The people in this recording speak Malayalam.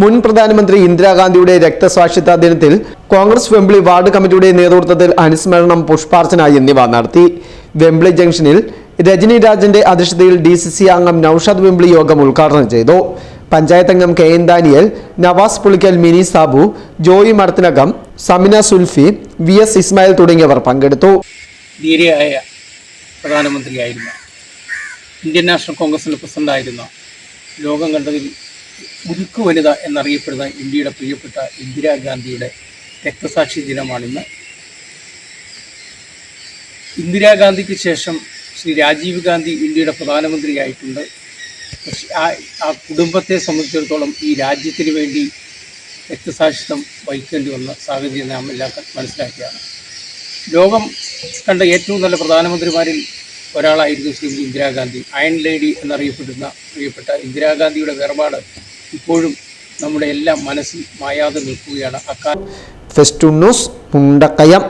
മുൻ പ്രധാനമന്ത്രി ഇന്ദിരാഗാന്ധിയുടെ രക്തസാക്ഷിത്വ ദിനത്തിൽ കോൺഗ്രസ് വെമ്പിളി വാർഡ് കമ്മിറ്റിയുടെ നേതൃത്വത്തിൽ അനുസ്മരണം പുഷ്പാർച്ചന എന്നിവ നടത്തി. വെമ്പിളി ജംഗ്ഷനിൽ രജനി രാജന്റെ അധ്യക്ഷതയിൽ ഡി സി സി അംഗം നൌഷാദ് വെമ്പിളി യോഗം ഉദ്ഘാടനം ചെയ്തു. പഞ്ചായത്ത് അംഗം K N Daniel Navas Pulikkal Mini Sabu Joy Madathinakam Samina Sulfi V S Ismail തുടങ്ങിയവർ പങ്കെടുത്തു. പ്രധാനമന്ത്രിയായിരുന്ന. ഇന്ത്യൻ നാഷണൽ കോൺഗ്രസിന്റെ പ്രസിഡന്റായിരുന്നു. ലോകം കണ്ടതിൽ ഉരുക്കു വനിത എന്നറിയപ്പെടുന്ന ഇന്ത്യയുടെ പ്രിയപ്പെട്ട ഇന്ദിരാഗാന്ധിയുടെ രക്തസാക്ഷി ദിനമാണിന്ന്. ഇന്ദിരാഗാന്ധിക്ക് ശേഷം ശ്രീ രാജീവ് ഗാന്ധി ഇന്ത്യയുടെ പ്രധാനമന്ത്രിയായിട്ടുണ്ട്. ആ ആ കുടുംബത്തെ സംബന്ധിച്ചിടത്തോളം ഈ രാജ്യത്തിന് വേണ്ടി രക്തസാക്ഷിത്വം വഹിക്കേണ്ടി വന്ന സാഹചര്യം നാം എല്ലാവർക്കും മനസ്സിലാക്കിയാണ്. ലോകം കണ്ട ഏറ്റവും നല്ല പ്രധാനമന്ത്രിമാരിൽ ഒരാളായിരുന്നു ശ്രീമതി ഇന്ദിരാഗാന്ധി അയൺ ലേഡി എന്നറിയപ്പെടുന്ന പ്രിയപ്പെട്ട ഇന്ദിരാഗാന്ധിയുടെ വേർപാട് ഇപ്പോഴും നമ്മുടെ എല്ലാം മനസ്സിൽ മായാതെ നിൽക്കുകയാണ്. അക്കാലം ഫെസ്റ്റുണ്ണൂസ് മുണ്ടക്കയം